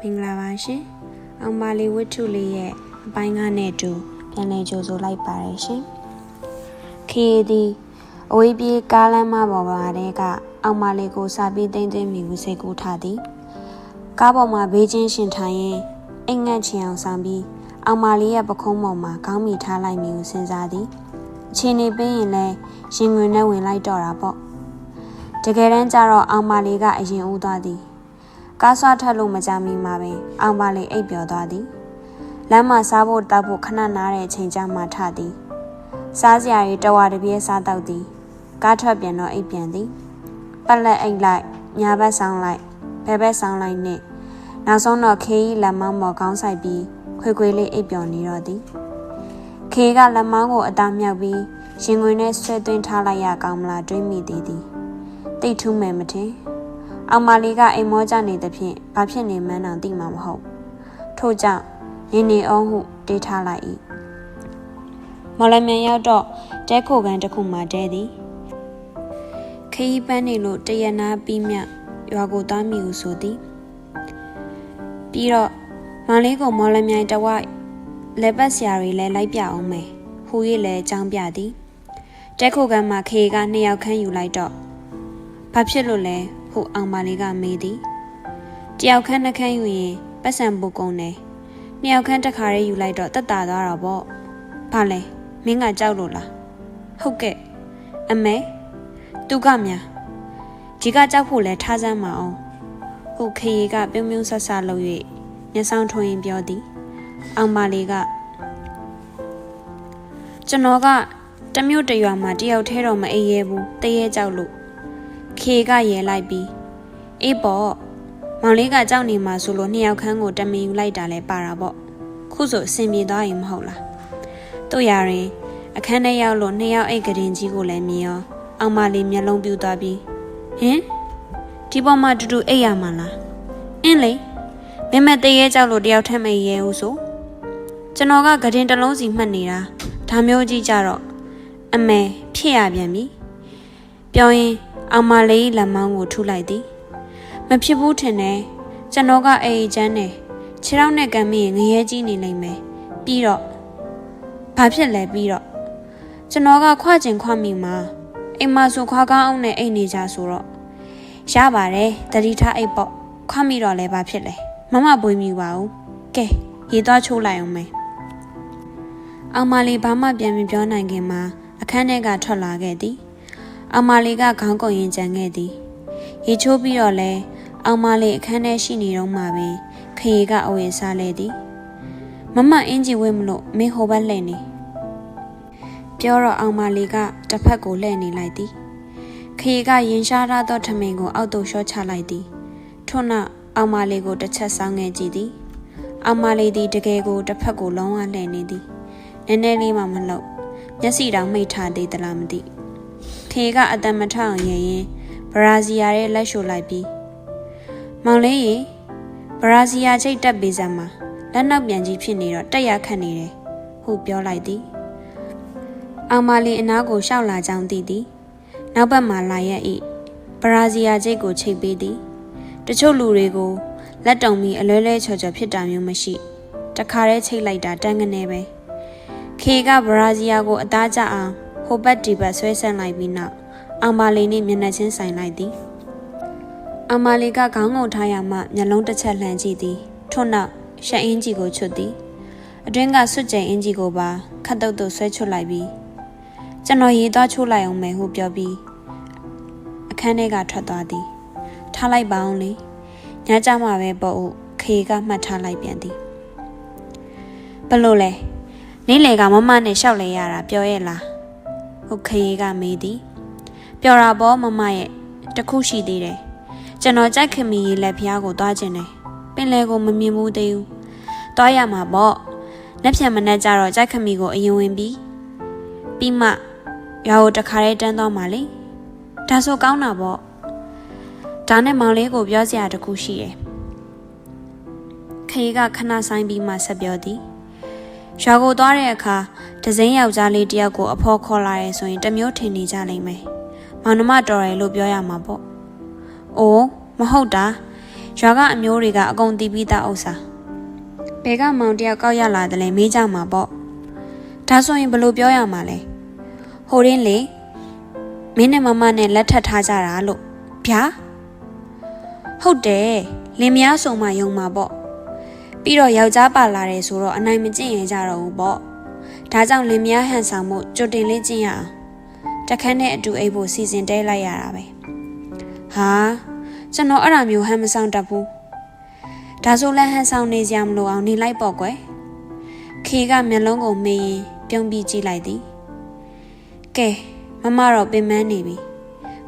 မင်္ဂလာပါရှင်။အောင်ပါလီဝတ္ထုလေးရဲ့အပိုင်းကနဲ့တူပြန်လည်ကြိုဆိုလိုက်ပါရရှင်။ခီသည်အဝေးပြေးကားလမ်းမပေါ်ပါတဲ့ကအောင်ပါလီကိုစာပြီးတင်းတင်းမိကိုစိတ်ကူးထားသည်။ကားပေါ်မှာဘေးချင်းရှင်ထိုင်ရင်အိမ်ငတ်ချင်အောင်ဆောင်ပြီးအောင်ပါလီရဲ့ပခုံးပေါ်မှာခေါင်းမိထားလိုက်မိကိုစဉ်းစားသည်။အချိန်နေပေးရင်လည်းရင်ဝင်နဲ့ဝင်လိုက်တော့တာပေါ့။တကယ်တမ်းကျတော့အောင်ပါလီကအရင်ဦးသွားသည်။ ကားဆွားထက်လို့မကြမီမှာပင်အောင်ပါလီအိပ်ပျော်သွားသည်။လမ်းမှာစားဖို့တောက်ဖို့ခဏနားတဲ့အချိန်ကျမှထသည်။စားစရာတွေတဝါတပြဲစားတော့သည်။ကားထွက်ပြန်တော့အိပ်ပြန်သည်။ပက်လက်အိတ်လိုက်ညာဘက်ဆောင်လိုက်ဘဲဘက်ဆောင်လိုက်နဲ့နောက်ဆုံးတော့ခေးကြီးလက်မောင်းပေါ်ခေါင်းဆိုင်ပြီးခွေခွေလေးအိပ်ပျော်နေတော့သည်။ခေးကလက်မောင်းကိုအသားမြောက်ပြီးရင်ခွင်နဲ့ဆွဲသွင်းထားလိုက်ရကောင်းမလားတွေးမိသေးသည်။တိတ်ထူးမယ်မထင်။ အောင်မလေးကအိမ်မောကြနေသဖြင့်ဘာဖြစ်နေမှန်းတောင်သိမှာမဟုတ်ထို့ကြောင့်နေနေအောင်ဟုတေးထားလိုက်၏မော်လမြိုင်ရောက်တော့တဲခိုကန်တစ်ခုမှတဲသည်ခရီးပန်းနေလို့တရနာပြီးမြရွာကိုသွားမိဟုဆိုသည်ပြီးတော့မောင်လေးကိုမော်လမြိုင်တဝိုက်လက်ပတ်ဆရာတွေလည်းလိုက်ပြအောင်မယ်ဟူ၍လည်းအကြောင်းပြသည်တဲခိုကန်မှာခေကနှစ်ယောက်ခန်းယူလိုက်တော့ဘာဖြစ်လို့လဲ ဟုအောင်ပါလေးကမေးသည်တယောက်ခန်းနှခန်းယူရင်ပတ်စံပူကုန်တယ်နှစ်ယောက်ခန်းတစ်ခါရေးယူလိုက်တော့တက်တာသွားတာပေါ့ဘာလဲမင်းကကြောက်လို့လားဟုတ်ကဲ့အမေသူကများဒီကကြောက်ဖို့လဲထားစမ်းမအောင်ဟုတ်ခေရီကပြုံးပြုံးဆဆလုပ်၍မျက်စောင်းထွင်ပြောသည်အောင်ပါလေးကကျွန်တော်ကတမျိုးတရွာမှာတယောက်ထဲတော့မအိပ်ရဲဘူးတရေကြောက်လို့ ခေကရဲလိုက်ပြီးအေးပေါ့မောင်လေးကကြောက်နေမှာဆိုလို့နှစ်ယောက်ခန်းကိုတမင်ယူလိုက်တာလဲပါတာပေါ့ခုဆိုအဆင်ပြေသွားရင်မဟုတ်လားတို့ရရင်အခန်းထဲရောက်လို့နှစ်ယောက်အိတ်ကရင်ကြီးကိုလည်းမြင်ရောအောင်မလေးမျက်လုံးပြူသွားပြီးဟင်ဒီပေါ်မှာတူတူအိတ်ရမှာလားအင်းလေမမတရေကြောက်လို့တယောက်ထက်မရဲဘူးဆိုကျွန်တော်ကကရင်တစ်လုံးစီမှတ်နေတာဒါမျိုးကြီးကြတော့အမေဖြစ်ရပြန်ပြီပြောရင် အောင်မလေးလက်မောင်းကိုထုလိုက်သည်မဖြစ်ဘူးထင်တယ်ကျွန်တော်ကအေးချမ်းတယ်ခြေထောက်နဲ့ကမ်းမရင်ငရဲကြီးနေလိမ့်မယ်ပြီးတော့ဘာဖြစ်လဲပြီးတော့ကျွန်တော်ကခွကျင်ခွမိမှာအိမ်မဆိုခွာကောင်းအောင်နဲ့အိတ်နေကြဆိုတော့ရပါတယ်တတိထားအိတ်ပေါ့ခွမိတော့လဲဘာဖြစ်လဲမမပွေးမိပါဘူးကဲရေသွားချိုးလိုက်အောင်မယ်အောင်မလေးဘာမှပြန်မပြောနိုင်ခင်မှာအခန်းထဲကထွက်လာခဲ့သည် အောင်မလေးကခေါင်းကုံရင်ကြံခဲ့သည်ရေချိုးပြီးတော့လဲအောင်မလေးအခန်းထဲရှိနေတော့မှပင်ခရီးကအဝယ်စားလဲသည်မမအင်ဂျီဝဲမလို့မင်းဟိုဘက်လှည့်နေပြောတော့အောင်မလေးကတစ်ဖက်ကိုလှည့်နေလိုက်သည်ခရီးကရင်ရှားထားသောထမင်းကိုအောက်သို့လျှော့ချလိုက်သည်ထို့နောက်အောင်မလေးကိုတစ်ချက်ဆောင်းငယ်ကြည့်သည်အောင်မလေးသည်တကယ်ကိုတစ်ဖက်ကိုလုံးဝလှည့်နေသည်နည်းနည်းလေးမှမလှုပ်မျက်စိတောင်မိတ်ထားသေးသလားမသိ ခေကအတန်မထအောင်ရရင်ဘရာဇီယာရဲ့လက်ရှို့လိုက်ပြီးမောင်လေးရေဘရာဇီယာချိတ်တက်ပေးစမ်းမှာလက်နောက်ပြန်ကြီးဖြစ်နေတော့တက်ရခတ်နေတယ်ဟုပြောလိုက်သည်အောင်မလေးအနားကိုရှောက်လာကြောင်းသိသည်နောက်ဘက်မှာလာရက်ဤဘရာဇီယာချိတ်ကိုချိတ်ပေးသည်တချို့လူတွေကိုလက်တုံပြီးအလွဲလဲချော်ချော်ဖြစ်တာမျိုးမရှိတခါတည်းချိတ်လိုက်တာတန်းကနေပဲခေကဘရာဇီယာကိုအသားကျအောင် ဟိုဘက်ဒီဘက်ဆွဲဆန့်လိုက်ပြီးနောက်အောင်မာလီနဲ့မျက်နှာချင်းဆိုင်လိုက်သည်အောင်မာလီကခေါင်းငုံထားရမှမျက်လုံးတစ်ချက်လှမ်းကြည့်သည်ထို့နောက်ရှက်အင်းကြီးကိုချွတ်သည်အတွင်းကဆွတ်ကြိမ်အင်းကြီးကိုပါခတ်တုတ်တုတ်ဆွဲချွတ်လိုက်ပြီးကျွန်တော်ရေးသွားချိုးလိုက်အောင်မယ်ဟုပြောပြီးအခန်းထဲကထွက်သွားသည်ထားလိုက်ပါအောင်လေညကြမှာပဲပေါ့ဟုခေကမှတ်ထားလိုက်ပြန်သည်ဘလို့လဲနေ့လေကမမနဲ့ရှောက်လဲရတာပြောရဲ့လား ဟုတ်ခရီးကမေးသည်ပျော်တာပေါ့မမရဲ့တခုရှိသေးတယ်ကျွန်တော်ကြိုက်ခင်မီရေလက်ဖျားကိုသွားခြင်းတယ်ပင်လယ်ကိုမမြင်ဘူးသေးဘူးသွားရမှာပေါ့လက်ဖြံမနဲ့ကြတော့ကြိုက်ခမီကိုအရင်ဝင်ပြီးပြီးမှရွာကိုတခါလေးတန်းသွားမှလေဒါဆိုကောင်းတာပေါ့ဒါနဲ့မောင်လေးကိုပြောစရာတခုရှိတယ်ခရီးကခဏဆိုင်ပြီးမှဆက်ပြောသည် ရွာကိုသွားတဲ့အခါဒဇင်းယောက်ျားလေးတယောက်ကိုအဖေါ်ခေါ်လာရဲဆိုရင်တမျိုးထင်နေကြလိမ့်မယ်။မောင်နှမတော်တယ်လို့ပြောရမှာပေါ့။အိုးမဟုတ်တာရွာကအမျိုးတွေကအကုန်တီးပြီးသားဥစ္စာဘဲကမောင်တယောက်ကောက်ရလာတယ်လဲမေးကြမှာပေါ့ဒါဆိုရင်ဘယ်လိုပြောရမှာလဲဟိုရင်းလေမင်းနဲ့မမနဲ့လက်ထပ်ထားကြတာလို့ဗျာဟုတ်တယ်လင်မယားဆုံမှယုံမှာပေါ့ ပြီးတော့ယောက်ျားပါလာတယ်ဆိုတော့အနိုင်မကျင့်ရကြတော့ဘူးပေါ့ဒါကြောင့်လင်မယားဟန်ဆောင်မှုကြိုတင်လေးကျင့်ရအောင်တခန်းနဲ့အတူအိပ်ဖို့စီစဉ်တဲလိုက်ရတာပဲဟာကျွန်တော်အဲ့ဒါမျိုးဟန်မဆောင်တတ်ဘူးဒါဆိုလည်းဟန်ဆောင်နေကြမလို့အောင်နေလိုက်ပေါ့ကွယ်ခေကမျက်လုံးကိုမေးရင်ပြုံးပြီးကြည့်လိုက်သည်ကဲမမတော့ပင်မနေပြီ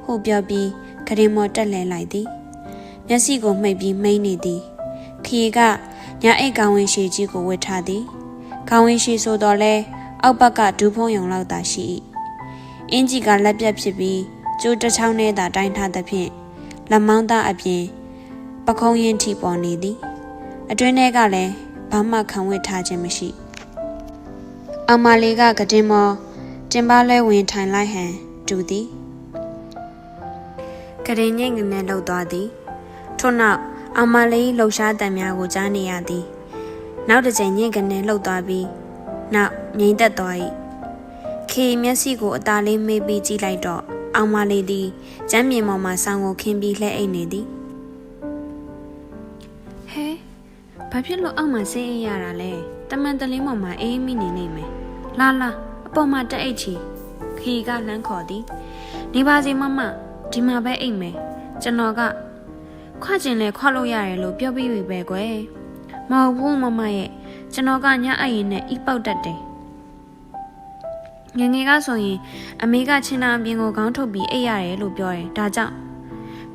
ဟုပြောပြီးကရင်မော်တက်လဲလိုက်သည်မျက်စိကိုမှိတ်ပြီးမိန်နေသည်ခေက ညာအိတ်ကောင်းဝင်ရှိကြီးကိုဝတ်ထားသည်ကောင်းဝင်ရှိဆိုတော့လဲအောက်ဘက်ကဒူးဖုံးယုံလောက်သာရှိ၏အင်ကြီးကလက်ပြက်ဖြစ်ပြီးကျိုးတစ်ချောင်းနဲ့သာတိုင်းထားသဖြင့်လက်မောင်းသားအပြင်ပခုံးရင်ထိပေါ်နေသည် အတွင်းထဲကလည်းဘာမှခံဝတ်ထားခြင်းမရှိအောင်မလေးကကတင်မောတင်ပါလဲဝင်ထိုင်လိုက်ဟန်တူသည်ကရင်ညိတ်ငနဲ့လှုပ်သွားသည်ထို့နောက် အောင်မလေးလှုပ်ရှားတံများကိုကြားနေရသည်နောက်တစ်ချိန်ညင့်ကနေလှုပ်သွားပြီးနောက်ငိမ့်သက်သွား၏ခေမျက်စိကိုအသားလေးမေးပြီးကြည့်လိုက်တော့အောင်မလေးသည်ကျမ်းမြေပေါ်မှဆောင်းကိုခင်းပြီးလှဲအိတ်နေသည်ဟဲဘာဖြစ်လို့အောက်မှာဆင်းအိတ်ရတာလဲတမန်တလင်းပေါ်မှာအေးမိနေနေမယ်လာလာအပေါ်မှာတက်အိတ်ချီခေကလှမ်းခေါ်သည်နေပါစေမမဒီမှာပဲအိတ်မယ်ကျွန်တော်က ခွကျင်လဲခွလို့ရတယ်လို့ပြောပြီးပြီပဲကွယ်မဟုတ်ဘူးမမရဲ့ကျွန်တော်ကညအိုက်ရင်နဲ့ဤပေါက်တတ်တယ်ငယ်ငယ်ကဆိုရင်အမေကချင်းနာအပြင်ကိုခေါင်းထုတ်ပြီးအိပ်ရတယ်လို့ပြောတယ်ဒါကြောင့်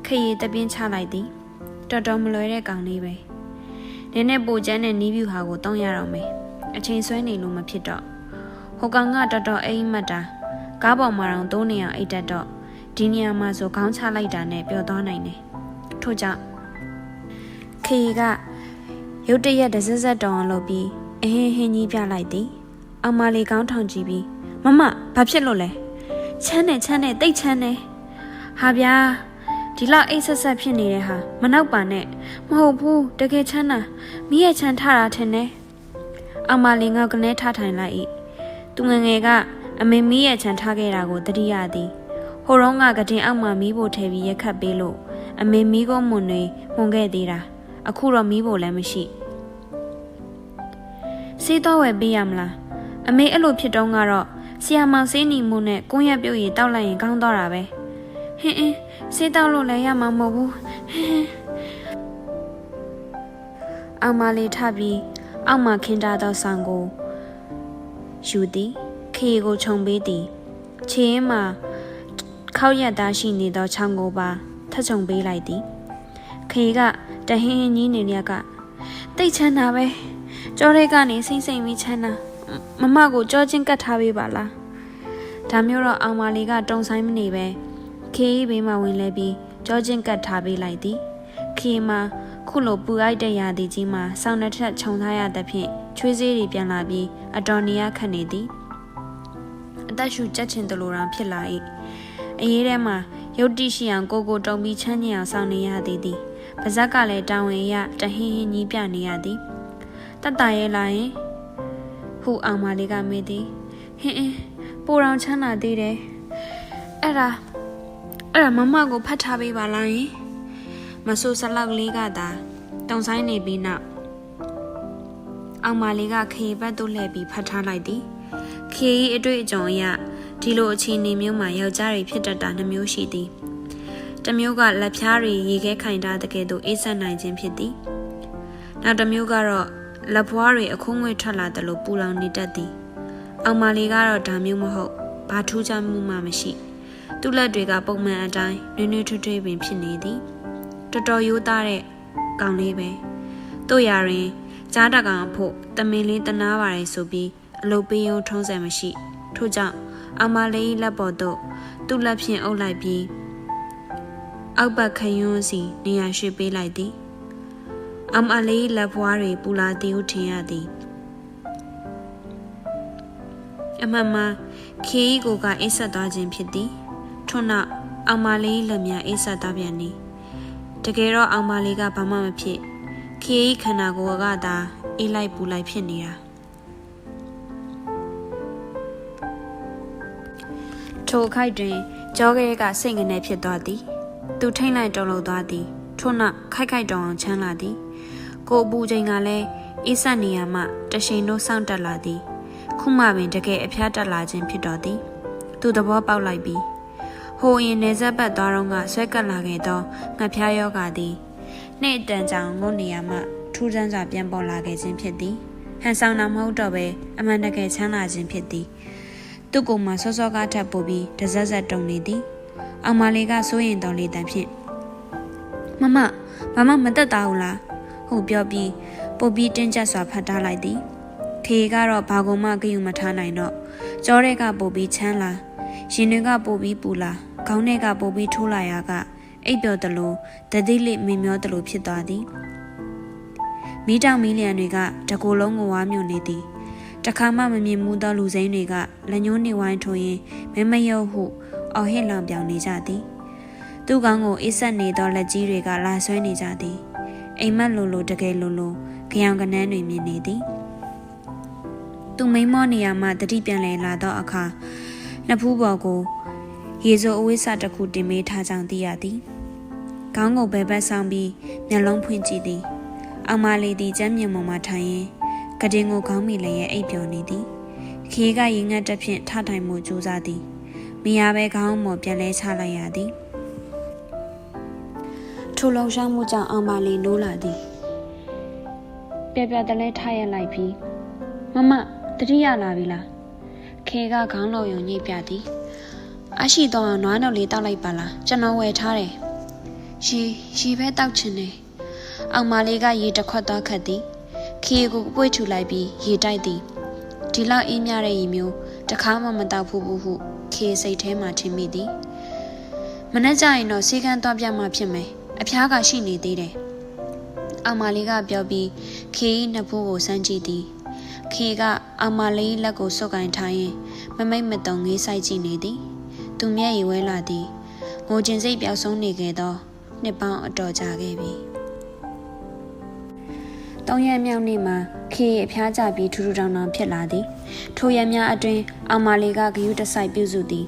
ခရီးတပြင်းချလိုက်သည်တော်တော်မလွယ်တဲ့ကောင်လေးပဲနည်းနည်းပိုချမ်းတဲ့နီးဗျူဟာကိုတောင်းရတော့မယ်အချိန်ဆွဲနေလို့မဖြစ်တော့ဟိုကောင်ကတော်တော်အိမ်မက်တာကားပေါ်မှာတော့တိုးနေအောင်အိတ်တက်တော့ဒီနေရာမှာဆိုခေါင်းချလိုက်တာနဲ့ပျော်သွားနိုင်တယ် ထို့ကြောင့်ခရီးကရုတ်တရက်တစက်စက်တောင်အောင်လုပ်ပြီးအဟင်းဟင်းကြီးပြလိုက်သည်အောင်မလေးကောင်းထောင်ကြည့်ပြီးမမဘာဖြစ်လို့လဲချမ်းနေချမ်းနေတိတ်ချမ်းနေဟာဗျာဒီလောက်အိတ်ဆက်ဆက်ဖြစ်နေတဲ့ဟာမနောက်ပါနဲ့မဟုတ်ဘူးတကယ်ချမ်းတာမိရဲ့ချမ်းထားတာထင်တယ်အောင်မလေးငေါကနေထားထိုင်လိုက်၏သူငငယ်ကအမေမီးရဲ့ချမ်းထားခဲ့တာကိုတတိယသည်ဟိုတော့ကကတင်အောက်မှာမီးဖို့ထည့်ပြီးရက်ခတ်ပေးလို့ အမေမီးကုန်းမွန်တွေမှုန်ခဲ့သေးတာအခုတော့မီးဖို့လည်းမရှိစေးတော့ဝယ်ပေးရမလားအမေအဲ့လိုဖြစ်တော့ကတော့ဆီယာမောင်စေးနီမှုနဲ့ကွန်းရက်ပြုတ်ရီတောက်လိုက်ရင်ကောင်းတော့တာပဲဟင်းအင်းစေးတောက်လို့လည်းရမှာမဟုတ်ဘူးဟင်းအောင်မလေးထပြီးအောက်မှာခင်းထားသောဆောင်ကိုယူသည်ခေကိုခြုံပေးသည်ခြေရင်းမှာခောက်ရက်သားရှိနေသောချောင်းကိုပါ ထချုံပေးလိုက်သည်ခေကတဟင်းဟင်းကြီးနေရကတိတ်ချမ်းတာပဲကြောရဲကနေစိမ့်စိမ့်ပြီးချမ်းတာမမကိုကြောချင်းကတ်ထားပေးပါလားဒါမျိုးတော့အောင်မလီကတုံဆိုင်မနေပဲခေးဘေးမှာဝင်လဲပြီးကြောချင်းကတ်ထားပေးလိုက်သည်ခေးမှာခုလိုပူအိုက်တဲ့ရာသီကြီးမှာဆောင်းတစ်ထက်ခြုံထားရသဖြင့်ချွေးစေးတွေပြန်လာပြီးအတော်နေရခတ်နေသည်အသက်ရှူကြက်ချင်တလိုတောင်ဖြစ်လာ၏အရေးထဲမှာ ရုတ်တိရှိအောင်ကိုကိုတုံပြီးချမ်းညင်အောင်စောင့်နေရသည်သည်ပါဇက်ကလည်းတောင်းဝင်ရတဟင်းဟင်းကြီးပြနေရသည်တတ်တာရဲ့လာရင်ဟူအောင်မလေးကမေးသည်ဟင်းအင်းပိုတောင်ချမ်းသာသေးတယ်အဲ့ဒါအဲ့ဒါမမကိုဖတ်ထားပေးပါလားယင်မဆူစလောက်လေးကသာတုံဆိုင်နေပြီးနောက်အောင်မလေးကခေဘတ်တို့လှည့်ပြီးဖတ်ထားလိုက်သည်ခေကြီးအတွေ့အကြုံအရ ဒီလိုအခြေအနေမျိုးမှာယောက်ျားတွေဖြစ်တတ်တာနှမျိုးရှိသည်တစ်မျိုးကလက်ဖြားတွေရေခဲခိုင်ထားတဲ့ကဲ့သို့အေးဆက်နိုင်ခြင်းဖြစ်သည်နောက်တစ်မျိုးကတော့လက်ဖွားတွေအခုံးငွေထွက်လာတယ်လို့ပူလောင်နေတတ်သည်အောင်မလေးကတော့ဒါမျိုးမဟုတ်ဘာထူးခြားမှုမှမရှိသူ့လက်တွေကပုံမှန်အတိုင်းနွေးနွေးထွေးထွေးပင်ဖြစ်နေသည်တော်တော်ရိုးသားတဲ့ကောင်လေးပဲတို့ရရင်ကြားတကောင်အဖို့တမင်လေးတနာပါတယ်ဆိုပြီးအလုပ်ပေးရုံထုံးစံမရှိထို့ကြောင့် အမလေးလက်ပေါ်သို့သူ့လက်ဖြင့်အုပ်လိုက်ပြီးအောက်ဘက်ခယွန်းစီနေရာရွှေ့ပေးလိုက်သည်အမလေးလက်ဖွားတွေပူလာသည်ဟုထင်ရသည်အမမခေးကိုကအိတ်ဆက်သွားခြင်းဖြစ်သည်ထို့နောက်အမလေးလက်များအိတ်ဆက်သွားပြန်သည်တကယ်တော့အောင်မလေးကဘာမှမဖြစ်ခေကြီးခန္ဓာကိုယ်ကသာအေးလိုက်ပူလိုက်ဖြစ်နေတာ ထိုအခိုက်တွင်ကြောကလေးကစိတ်ငနေဖြစ်သွားသည် သူထိတ်လိုက်တုံလို့သွားသည်ထို့နောက်ခိုက်ခိုက်တောင်အောင်ချမ်းလာသည် ကိုအပူချိန်ကလည်းအေးဆက်နေရမှတရှိန်တို့စောင့်တက်လာသည် ခုမှပင်တကယ်အဖျားတက်လာခြင်းဖြစ်တော်သည် သူသဘောပေါက်လိုက်ပြီးဟိုရင်နေဆက်ပတ်သွားတော့ကဆွဲကပ်လာခဲ့သောငှက်ဖျားယောဂသည်နေ့တန်ကြောင်ငုံနေရမှထူးဆန်းစွာပြန်ပေါ်လာခဲ့ခြင်းဖြစ်သည်ဟန်ဆောင်တာမဟုတ်တော့ပဲအမှန်တကယ်ချမ်းသာခြင်းဖြစ်သည် သူ့ကိုယ်မှာစောစောကထပ်ပို့ပြီးတစက်ဆက်တုံနေသည်အောင်မလေးကစိုးရင်တော်လေတန်ဖြင့်မမဘာမှမတက်တာဘူးလားဟုတ်ပြောပြီးပုတ်ပြီးတင်းကျပ်စွာဖတ်ထားလိုက်သည်ခေကတော့ဘာကုံမှဂယုမထားနိုင်တော့ကြောတဲ့ကပို့ပြီးချမ်းလာရင်တွေကပို့ပြီးပူလာခေါင်းထဲကပို့ပြီးထိုးလာရကအိပ်ပျော်တလို့တတိလိမင်မျောတလို့ဖြစ်သွားသည်မိတောင်မီလျံတွေကတကိုယ်လုံးကိုဝါမြုံနေသည် တခါမှမမြင်မှုသောလူစိမ်းတွေကလက်ညှိုးနေဝိုင်းထိုးရင်မမယုတ်ဟုအော်ဟစ်လောင်ပြောင်နေကြသည်သူ့ကောင်းကိုအေးဆက်နေသောလက်ကြီးတွေကလာဆွဲနေကြသည်အိမ်မက်လိုလိုတကယ်လိုလိုကြောင်ကနန်းတွေမြင်နေသည်သူမိန်မောနေရမှတတိပြန်လဲလာသောအခါနှစ်ဖူးပေါ်ကိုရေစိုးအဝိစာတစ်ခုတင်မေးထားကြောင်းသိရသည်ခေါင်းကိုဘဲဘက်ဆောင်ပြီးမျက်လုံးဖွင့်ကြည့်သည်အောင်မလေးသည်ကျမ်းမြေပေါ်မှထိုင်ရင် ကတင်ကိုခေါင်းမိလည်းရဲ့အိပ်ပျော်နေသည်ခေကရင်ငတ်တစ်ဖြင့်ထထိုင်မှုကြိုးစားသည်မိယာပဲခေါင်းပေါ်ပြန်လဲချလိုက်ရသည်ထိုလုံရှားမှုကြောင့်အောင်မလေးနိုးလာသည်ပြပြတလဲထားရလိုက်ပြီးမမတတိယလာပြီလားခေကခေါင်းလုံးယုံညိပြသည်အရှိတော့နွားနှုတ်လေးတောက်လိုက်ပါလားကျွန်တော်ဝယ်ထားတယ်ရေရေပဲတောက်ချင်တယ်အောင်မလေးကရေတစ်ခွက်သွားခတ်သည် ခေကိုပွေ့ထူလိုက်ပြီးရေတိုက်သည်ဒီလောက်အေးမြတဲ့ရေမျိုးတခါမှမတောက်ဘူးဘူးဟုခေစိတ်ထဲမှာထင်မိသည်မနေ့ကျရင်တော့စီကန်းသွားပြမှဖြစ်မယ်အဖျားကရှိနေသေးတယ်အောင်မလေးကပြောပြီးခေဤနှစ်ဖူးကိုစမ်းကြည့်သည်ခေကအောင်မလေးလက်ကိုစုပ်ကင်ထားရင်မမိတ်မတုံငေးဆိုင်ကြည့်နေသည် သူမျက်ရည်ဝဲလာသည်ငိုကျင်စိတ်ပျောက်ဆုံးနေခဲ့သောနှစ်ပေါင်းအတော်ကြာခဲ့ပြီ တောင်းရမြောက်နေ့မှာခေအဖျားကြပြီးထူထူထောင်ထောင်ဖြစ်လာသည်ထိုရများအတွင်အောင်မလေးကဂယုတဆိုင်ပြုစုသည်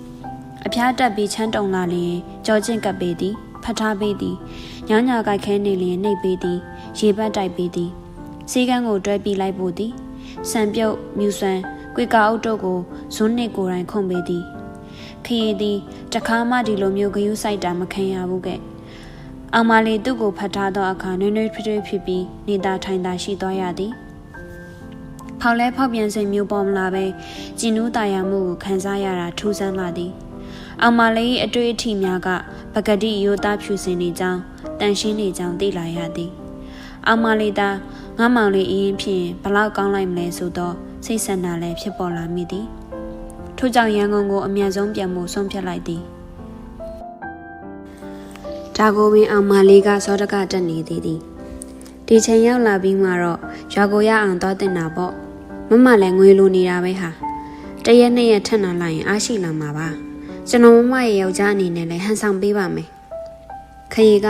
အဖျားတက်ပြီးချမ်းတုံလာလျင်ကြောချင်းကပ်ပေသည်ဖတ်ထားပေသည်ညောင်းညာကြိုက်ခဲနေလျင်နှိပ်ပေသည်ရေပတ်တိုက်ပေသည်စီကန်းကိုတွဲပြီးလိုက်ပို့သည်စံပြုတ်မြူဆွမ်းကွေကာအုပ်တို့ကိုဇွန်းနစ်ကိုယ်တိုင်ခုန်ပေသည်ခရီးသည်တခါမှဒီလိုမျိုးဂယုစိုက်တာမခံရဘူးကဲ့ အောင်မလေးသူ့ကိုဖတ်ထားသောအခါနွေးနွေးထွေးထွေးဖြစ်ပြီးနေသားထိုင်သာရှိသွားရသည်ဖောက်လဲဖောက်ပြန်စိတ်မျိုးပေါ်မလာပဲကျင်နူးတာယာမှုကိုခံစားရတာထူးဆန်းလာသည်အောင်မလေးအတွေ့အထိများကပကတိရိုးသားဖြူစင်နေကြောင်းတန်ရှင်းနေကြောင်းသိလာရသည်အောင်မလေးသားငါမောင်လေးအရင်ဖြင့်ဘလောက်ကောင်းလိုက်မလဲဆိုတော့စိတ်ဆန္ဒလည်းဖြစ်ပေါ်လာမိသည်ထို့ကြောင့်ရန်ကုန်ကိုအမြန်ဆုံးပြန်ဖို့ဆုံးဖြတ်လိုက်သည် ဒါကိုပင်အောင်မလေးကစောတကတက်နေသေးသည်ဒီချိန်ရောက်လာပြီးမှတော့ရွာကိုရအောင်သွားတင်တာပေါ့မမလည်းငွေလိုနေတာပဲဟာတရက်နှစ်ရက်ထက်နာလိုက်ရင်အားရှိလာမှာပါကျွန်တော်မမရဲ့ယောက်ျားအနေနဲ့လည်းဟန်ဆောင်ပေးပါမယ်ခရီက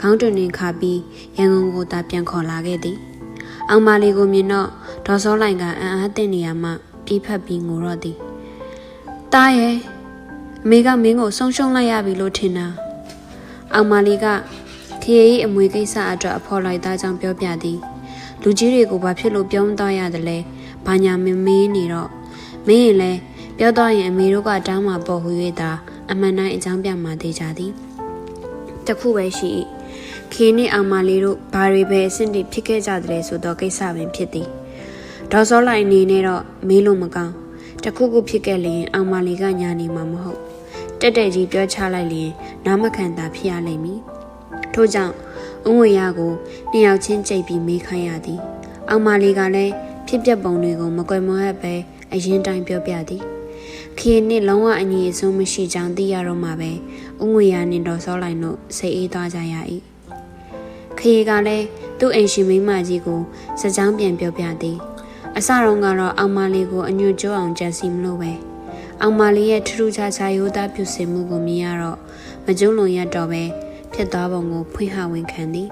ခေါင်းတွင်တွင်ခါပြီးရန်ကုန်ကိုသာပြန်ခေါ်လာခဲ့သည်အောင်မလေးကိုမြင်တော့ဒေါ်စောလိုင်ကအံ့အားသင့်နေရမှပြေးဖက်ပြီးငိုတော့သည်တားရဲ့အမေကမင်းကိုဆုံးရှုံးလိုက်ရပြီလို့ထင်တာ အောင်မလေးကခရီးအမွေကိစ္စအတွက်အဖော်လိုက်သားကြောင့်ပြောပြသည်လူကြီးတွေကိုဘာဖြစ်လို့ပြောင်းသွားရတယ်လဲဘာညာမမေးနေတော့မင်းရင်လဲပြောတော့ရင်အမေတို့ကတောင်းမှာပေါ်ဟူ၍သာအမှန်တိုင်းအကြောင်းပြမှသေးကြသည်တခုပဲရှိခေနှင့်အောင်မလေးတို့ဘာတွေပဲအဆင့်တွေဖြစ်ခဲ့ကြတယ်ဆိုတော့ကိစ္စပင်ဖြစ်သည်ဒေါ်စောလိုက်အနေနဲ့တော့မေးလို့မကောင်းတခုခုဖြစ်ခဲ့လျင်အောင်မလေးကညာနေမှာမဟုတ် တက်တက်ကြီးပြောချလိုက်လျင်နားမခံတာဖြစ်ရလိမ့်မည်ထို့ကြောင့်ဥငွေရကိုနှစ်ယောက်ချင်းကြိတ်ပြီးမေးခိုင်းရသည်အောင်မလေးကလည်းဖြစ်ပျက်ပုံတွေကိုမကွယ်မွဲပဲအရင်တိုင်းပြောပြသည်ခေနှစ်လုံးဝအညီအဆုံးမရှိကြောင်းသိရတော့မှပဲဥငွေရနှင့်တော်စောလိုက်တို့စိတ်အေးသွားကြရ၏ခေကလည်းသူ့အိမ်ရှင်မိန်းမကြီးကိုစကြောင်းပြန်ပြောပြသည်အစတုန်းကတော့အောင်မလေးကိုအညွတ်ကြောအောင်ကြံစီမလို့ပဲ အောင်မလေးရဲ့ထူးထူးခြားခြားရိုးသားပြုစင်မှုကိုမြင်ရတော့မကျုံးလွန်ရတော့ပဲဖြစ်သွားပုံကိုဖွင့်ဟဝန်ခံသည်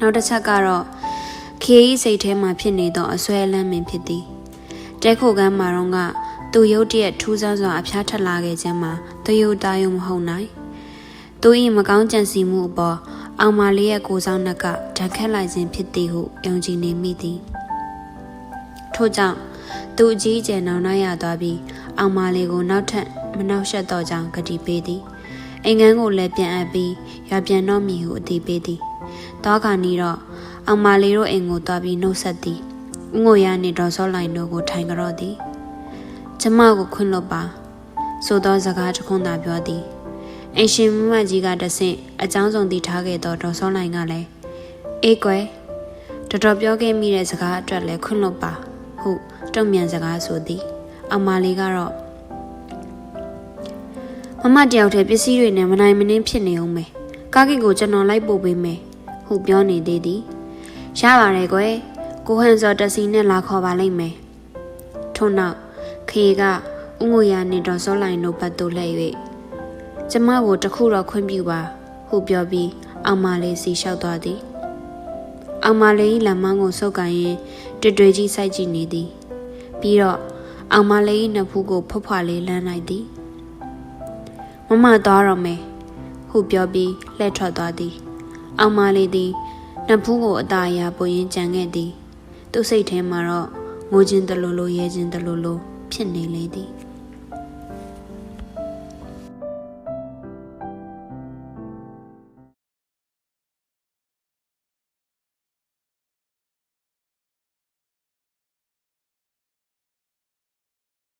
နောက်တစ်ချက်ကတော့ခေဤစိတ်ထဲမှာဖြစ်နေသောအစွဲအလန်းပင်ဖြစ်သည်တဲခိုကမ်းမှာတော့ကသူရုတ်တရက်ထူးဆန်းစွာအဖျားထက်လာခဲ့ခြင်းမှာတယုတ်တာယုံမဟုတ်နိုင်သူ၏မကောင်းကြံစီမှုအပေါ်အောင်မလေးရဲ့ကိုယ်ဆောင်နှက်ကဓာတ်ခတ်လိုက်ခြင်းဖြစ်သည်ဟုယုံကြည်နေမိသည်ထို့ကြောင့် သူအကြီးအကျယ်နောင်နှရသွားပြီးအောင်မလေးကိုနောက်ထပ်မနှောက်ယှက်တော့ကြောင်းကတိပေးသည်အိမ်ငန်းကိုလည်းပြန်အပ်ပြီးရွာပြန်တော့မည်ဟုအတိပေးသည်တောခါနီတော့အောင်မလေးတို့အိမ်ကိုသွားပြီးနှုတ်ဆက်သည်ဥငိုရနှင့်ဒေါ်စောလိုင်တို့ကိုထိုင်ကြတော့သည်ကျမကိုခွင့်လွတ်ပါဆိုသောစကားတစ်ခွန်းသာပြောသည်အင်ရှင်မမကြီးကတဆင့်အကြောင်းစုံတည်ထားခဲ့သောဒေါ်စောလိုင်ကလည်းအေးကွယ်တော်တော်ပြောခဲ့မိတဲ့စကားအတွက်လည်းခွင့်လွတ်ပါ ဟုတုံ့ပြန်စကားဆိုသည်အမလေးကတော့မမတယောက်တည်းပစ္စည်းတွေနဲ့မနိုင်မနှင်းဖြစ်နေအောင်မယ်ကားကိတ်ကိုကျွန်တော်လိုက်ပို့ပေးမယ်ဟုပြောနေသေးသည်ရပါတယ်ကွယ်ကိုဟန်စော်တစီနဲ့လာခေါ်ပါလိမ့်မယ်ထို့နောက်ခေကဥငွေရနဲ့တော်စောလိုင်တို့ဘက်သို့လှည့်၍ကျမကိုတခုတော့ခွင့်ပြုပါဟုပြောပြီးအောင်မလေးစီလျှောက်သွားသည်အောင်မလေး၏လက်မန်းကိုဆုပ်ကန်ရင်းတွေ့တွေ့ကြီးစိုက်ကြည့်နေသည် ပြီးတော့အောင်မလေး၏နှစ်ဖူးကိုဖွက်ဖွာလေးလမ်းလိုက်သည်မမသွားတော့မယ်ဟုပြောပြီးလှည့်ထွက်သွားသည် အောင်မလေးသည်နှစ်ဖူးကိုအသာအရာပုံရင်ကြံခဲ့သည် သူ့စိတ်ထဲမှာတော့ငိုခြင်းတလူလိုရဲခြင်းတလူလိုဖြစ်နေလေသည်